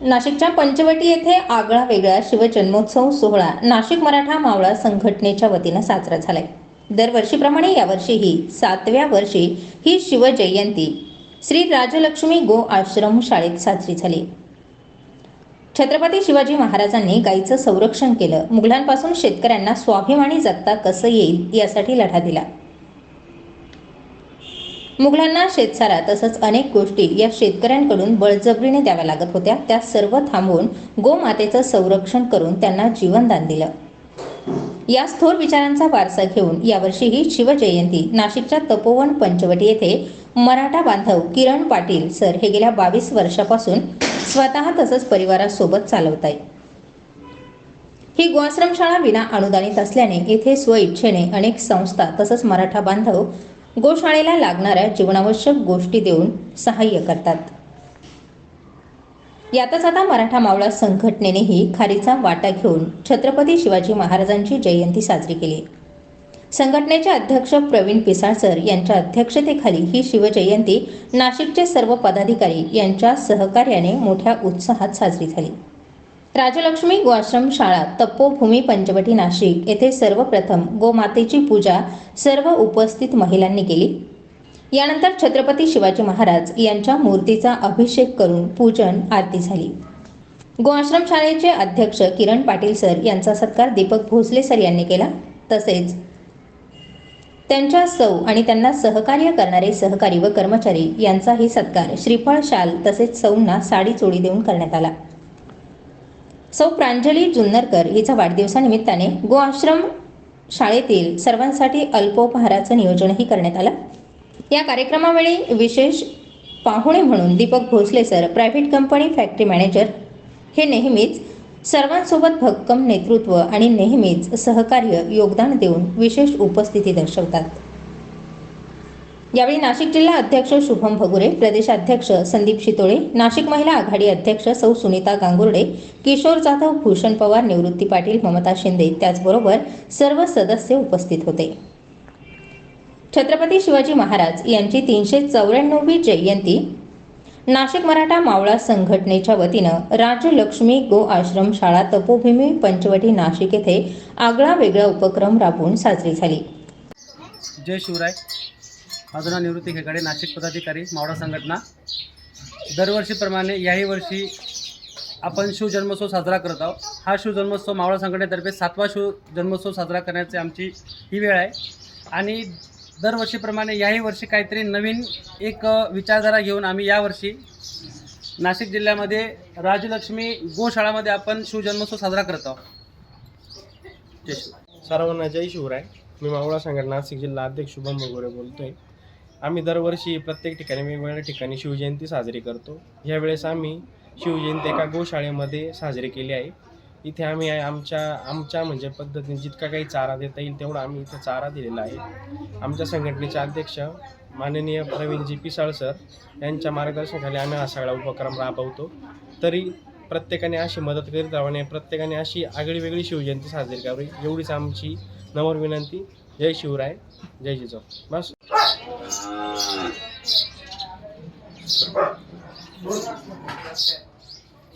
नाशिकच्या पंचवटी येथे आगळा वेगळा शिवजन्मोत्सव सोहळा नाशिक मराठा मावळा संघटनेच्या वतीनं साजरा झालाय. दरवर्षीप्रमाणे यावर्षीही सातव्या वर्षी ही शिवजयंती श्री राजलक्ष्मी गो आश्रम शाळेत साजरी झाली. छत्रपती शिवाजी महाराजांनी गायीचं संरक्षण केलं. मुघलांपासून शेतकऱ्यांना स्वाभिमानी जगता कसं येईल यासाठी लढा दिला. मुघलांना शेतसारा तसंच अनेक गोष्टी या शेतकऱ्यांकडून बळजबरीने द्याव्या लागत होत्या. त्या सर्व थांबवून गोमातेचं संरक्षण करून त्यांना जीवनदान दिलं. या थोर विचारांचा वारसा घेऊन यावर्षी ही शिवजयंती नाशिकच्या तपोवन पंचवटी येथे मराठा बांधव किरण पाटील सर हे गेल्या बावीस वर्षापासून स्वतः तसंच परिवारासोबत चालवत आहे ही गोआश्रमशाळा विना अनुदानित असल्याने येथे स्वइच्छेने अनेक संस्था तसंच मराठा बांधव गोशाळेला लागणाऱ्या जीवनावश्यक गोष्टी देऊन सहाय्य करतात. यातच आता मराठा मावळा संघटनेनेही खारीचा वाटा घेऊन छत्रपती शिवाजी महाराजांची जयंती साजरी केली. संघटनेचे अध्यक्ष प्रवीण पिसाळसर यांच्या अध्यक्षतेखाली ही शिवजयंती नाशिकचे सर्व पदाधिकारी यांच्या सहकार्याने मोठ्या उत्साहात साजरी झाली. राजलक्ष्मी गोआश्रम शाळा तपोभूमी पंचवटी नाशिक येथे सर्वप्रथम गोमातेची पूजा सर्व उपस्थित महिलांनी केली. यानंतर छत्रपती शिवाजी महाराज यांच्या मूर्तीचा अभिषेक करून पूजन आरती झाली. गोआश्रम शाळेचे अध्यक्ष किरण पाटील सर यांचा सत्कार दीपक भोसले सर यांनी केला. तसेच त्यांच्या सौ आणि त्यांना सहकार्य करणारे सहकारी व कर्मचारी यांचाही सत्कार श्रीफळ शाल तसेच सौंना साडी चोळी देऊन करण्यात आला. सौ प्रांजली जुन्नरकर हिचा वाढदिवसानिमित्ताने गो आश्रम शाळेतील सर्वांसाठी अल्पोपहाराचं नियोजनही करण्यात आलं. या कार्यक्रमावेळी विशेष पाहुणे म्हणून Deepak Bhosale sir private company factory manager हे नेहमीच सर्वांसोबत भक्कम नेतृत्व आणि नेहमीच सहकार्य योगदान देऊन विशेष उपस्थिती दर्शवतात. यावेळी नाशिक जिल्हा अध्यक्ष शुभम भगुरे प्रदेशाध्यक्ष संदीप शितोळे नाशिक महिला आघाडी अध्यक्ष सौ सुनीता गांगुर्डे किशोर जाधव भूषण पवार निवृत्ती पाटील ममता शिंदे त्याचबरोबर सर्व सदस्य उपस्थित होते. छत्रपती शिवाजी महाराज यांची तीनशे चौऱ्याण्णववी जयंती नाशिक मराठा मावळा संघटनेच्या वतीनं राजलक्ष्मी गो आश्रम शाळा तपोभूमी पंचवटी नाशिक येथे आगळा वेगळा उपक्रम राबवून साजरी झाली. जय शिवराय. माझं नाव निवृत्ती खेकडे नाशिक पदाधिकारी मावळा संघटना. दरवर्षीप्रमाणे याही वर्षी आपण शिवजन्मोत्सव साजरा करत आहोत. हा शिवजन्मोत्सव मावळा संघटनेतर्फे सातवा शिवजन्मोत्सव साजरा करण्याची आमची ही वेळ आहे. आणि दरवर्षीप्रमाणे याही वर्षी काहीतरी नवीन एक विचारधारा घेऊन आम्ही यावर्षी नाशिक जिल्ह्यामध्ये राजलक्ष्मी गोशाळामध्ये आपण शिवजन्मोत्सव साजरा करत आहोत. जय शिवराय सर्वांना जय शिवराय. मी मावळा संघटना नाशिक जिल्हा अध्यक्ष शुभम भगोरे बोलतोय. आम्ही दरवर्षी प्रत्येक ठिकाणी वेगवेगळ्या ठिकाणी शिवजयंती साजरी करतो. यावेळेस आम्ही शिवजयंती एका गोशाळेमध्ये साजरी केली आहे. इथे आम्ही आमच्या आमच्या म्हणजे पद्धतीने जितका काही चारा देता येईल तेवढा आम्ही इथे चारा दिलेला आहे. आमच्या संघटनेचे अध्यक्ष माननीय प्रवीणजी पिसाळ सर यांच्या मार्गदर्शनाखाली आम्ही हा सगळा उपक्रम राबवतो. तरी प्रत्येकाने अशी मदत करीत राहणे प्रत्येकाने अशी आगळी वेगळी शिवजयंती साजरी करावी एवढीच आमची नम्र विनंती. जय शिवराय जय जिजाऊ. बस.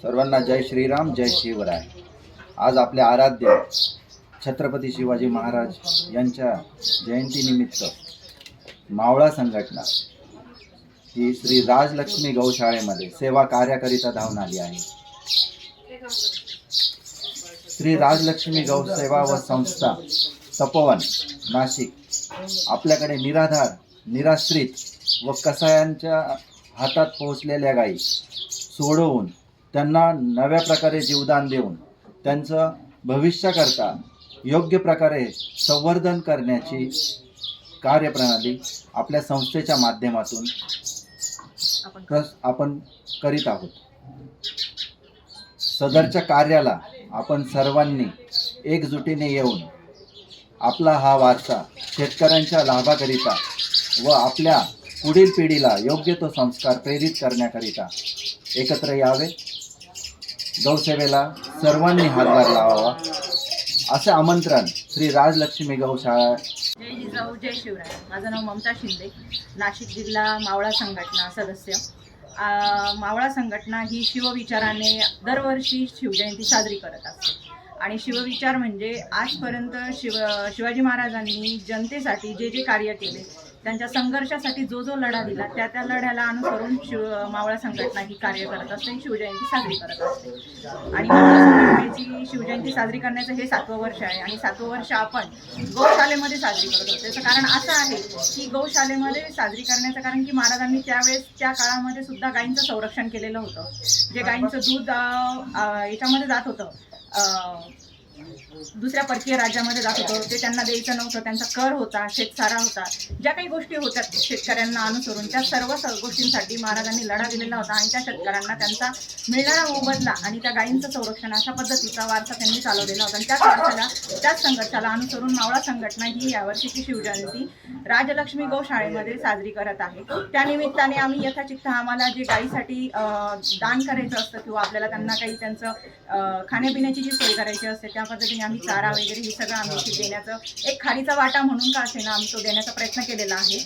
सर्वांना जय श्रीराम जय शिवराय. आज आपले आराध्य छत्रपती शिवाजी महाराज यांच्या जयंतीनिमित्त मावळा संघटना ही श्री राजलक्ष्मी गौशाळेमध्ये सेवा कार्याकरिता धावून आली आहे. श्री राजलक्ष्मी गौसेवा व संस्था तपोवन नाशिक आपल्याकडे निराधार निराश्रित व कसायांच्या हातात पोहोचलेल्या गायी सोडवून त्यांना नव्या प्रकारे जीवदान देऊन त्यांचं भविष्याकरता योग्य प्रकारे संवर्धन करण्याची कार्यप्रणाली आपल्या संस्थेच्या माध्यमातून कस आपण करीत आहोत. सदरच्या कार्याला आपण सर्वांनी एकजुटीने येऊन आपला हा वारसा शेतकऱ्यांच्या लाभाकरिता व आपल्या पुढील पिढीला योग्य तो संस्कार प्रेरित करण्याकरिता एकत्र यावे. गौसेवेला सर्वांनी हातभार लावावा. असे आमंत्रण श्री राजलक्ष्मी गौशाळा जय जिजाऊ जय शिवराय. माझं नाव ममता शिंदे. नाशिक जिल्हा मावळा संघटना सदस्य. आ, मावळा संघटना ही शिवविचाराने दरवर्षी शिवजयंती साजरी करत असते. आणि शिवविचार म्हणजे आजपर्यंत शिव शिवाजी महाराजांनी जनतेसाठी जे जे कार्य केले त्यांच्या संघर्षासाठी जो जो लढा दिला त्या त्या लढ्याला अनुसरून शिव मावळा संघटना ही कार्य करत असते शिवजयंती साजरी करत असते. आणि संघटनेची शिवजयंती साजरी करण्याचं हे सातवं वर्ष आहे आणि सातवं वर्ष आपण गौशालेमध्ये साजरी करत होतो त्याचं कारण असं आहे की गौशालेमध्ये साजरी करण्याचं कारण की महाराजांनी त्यावेळेस त्या काळामध्ये सुद्धा गायींचं संरक्षण केलेलं होतं. जे गायींचं दूध याच्यामध्ये जात होतं. Oh. दुसऱ्या परकीय राज्यामध्ये जात होतो. ते त्यांना द्यायचं नव्हतं त्यांचा कर होता शेतसारा होता. ज्या काही गोष्टी होत्या शेतकऱ्यांना अनुसरून त्या सर्व गोष्टींसाठी महाराजांनी लढा दिलेला होता आणि त्या शेतकऱ्यांना त्यांचा मिळणारा मोबदला आणि त्या गायींचं संरक्षण अशा पद्धतीचा वारसा त्यांनी चालवलेला होता. आणि त्याच वारसाला त्याच संघर्षाला अनुसरून मावळा संघटना ही यावर्षीची शिवजयंती राजलक्ष्मी गोशाळेमध्ये साजरी करत आहे. त्या निमित्ताने आम्ही यथाचित्त आम्हाला जे गायीसाठी दान करायचं असतं किंवा आपल्याला त्यांना काही त्यांचं खाण्यापिण्याची जी सोय करायची असते त्या पद्धतीने आम्ही चारा वगैरे हे सगळं आम्ही इथे देण्याचं एक खारीचा वाटा म्हणून का असेना आम्ही तो देण्याचा प्रयत्न केलेला आहे.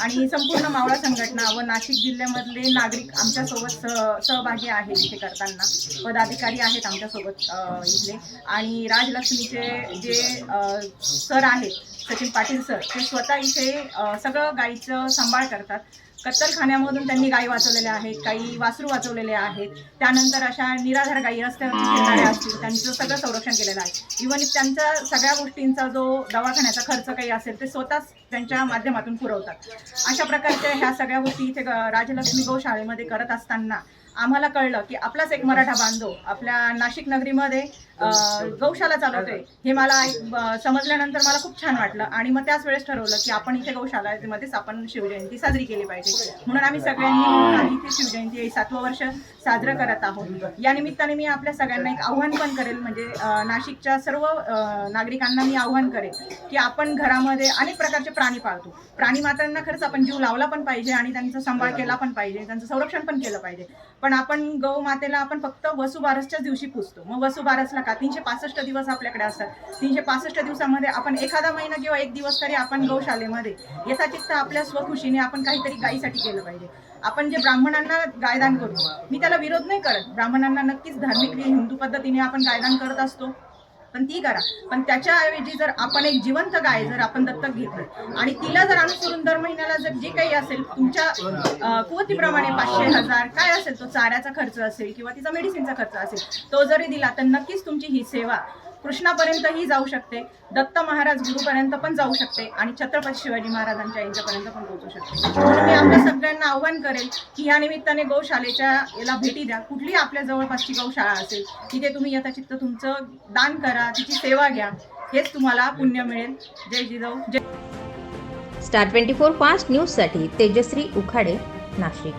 आणि संपूर्ण मावळा संघटना व नाशिक जिल्ह्यामधले नागरिक आमच्यासोबत सह सहभागी आहेत इथे करताना. पदाधिकारी आहेत आमच्यासोबत इथले. आणि राजलक्ष्मीचे जे सर आहेत सचिन पाटील सर ते स्वतः इथे सगळं गाईचं सांभाळ करतात. कत्तलखान्यामधून त्यांनी गायी वाचवलेल्या आहेत काही वासरू वाचवलेले आहेत. त्यानंतर अशा निराधार गायी रस्त्यावरती फिरणाऱ्या असतील त्यांचं सगळं संरक्षण केलेलं आहे. इव्हन त्यांचा सगळ्या गोष्टींचा जो दवाखान्याचा खर्च काही असेल ते स्वतःच त्यांच्या माध्यमातून पुरवतात. अशा प्रकारच्या ह्या सगळ्या गोष्टी इथे राजलक्ष्मी गौशाळेमध्ये करत असताना आम्हाला कळलं की आपलाच एक मराठा बांधव आपल्या नाशिक नगरीमध्ये गौशाला चालवतोय. हे मला समजल्यानंतर मला खूप छान वाटलं आणि मग त्याच वेळेस ठरवलं की आपण इथे गौशालामध्येच आपण शिवजयंती साजरी केली पाहिजे. म्हणून आम्ही सगळ्यांनी आम्ही इथे शिवजयंती सातवं वर्ष साजरं करत आहोत. या निमित्ताने मी आपल्या सगळ्यांना एक आव्हान पण करेल म्हणजे नाशिकच्या सर्व नागरिकांना मी आव्हान करेल की आपण घरामध्ये अनेक प्रकारचे प्राणी पाळतो. प्राणी मात्रांना खरंच आपण जीव लावला पण पाहिजे आणि त्यांचा सांभाळ केला पण पाहिजे त्यांचं संरक्षण पण केलं पाहिजे. पण आपण गौ मातेला आपण फक्त वसुबारसच्याच दिवशी पुजतो. मग वसुबारसला का? तीनशे पासष्ट दिवस आपल्याकडे असतात. तीनशे पासष्ट दिवसामध्ये आपण एखादा महिना किंवा एक दिवस तरी आपण गौशालेमध्ये यथाचित्त आपल्या स्वखुशीने आपण काहीतरी गायीसाठी केलं पाहिजे. आपण जे ब्राह्मणांना गायदान करतो मी त्याला विरोध नाही करत. ब्राह्मणांना नक्कीच धार्मिक हिंदू पद्धतीने आपण गायदान करत असतो. पण ती करा. पण त्याच्याऐवजी जर आपण एक जिवंत गाय जर आपण दत्तक घेतली आणि तिला जर अनुसरून दर महिन्याला जर जे काही असेल तुमच्या कुवतीप्रमाणे पाचशे हजार काय असेल तो चाऱ्याचा खर्च असेल किंवा तिचा मेडिसिनचा खर्च असेल तो जरी दिला तर नक्कीच तुमची ही सेवा कृष्णापर्यंतही जाऊ शकते. दत्त महाराज गुरुपर्यंत पण जाऊ शकते आणि छत्रपती शिवाजी महाराजांच्या यांच्यापर्यंत पण पोहोचू शकते. म्हणून मी आपल्या सगळ्यांना आव्हान करेल की या निमित्ताने गौशालेच्या याला भेटी द्या. कुठली आपल्या जवळपासची गौशाळा असेल तिथे तुम्ही यथाचित्त तुमचं दान करा तिची सेवा घ्या. हेच तुम्हाला पुण्य मिळेल. जय जिजाऊ जय स्टार ट्वेंटी फोर फास्ट न्यूजसाठी तेजश्री उखाडे नाशिक.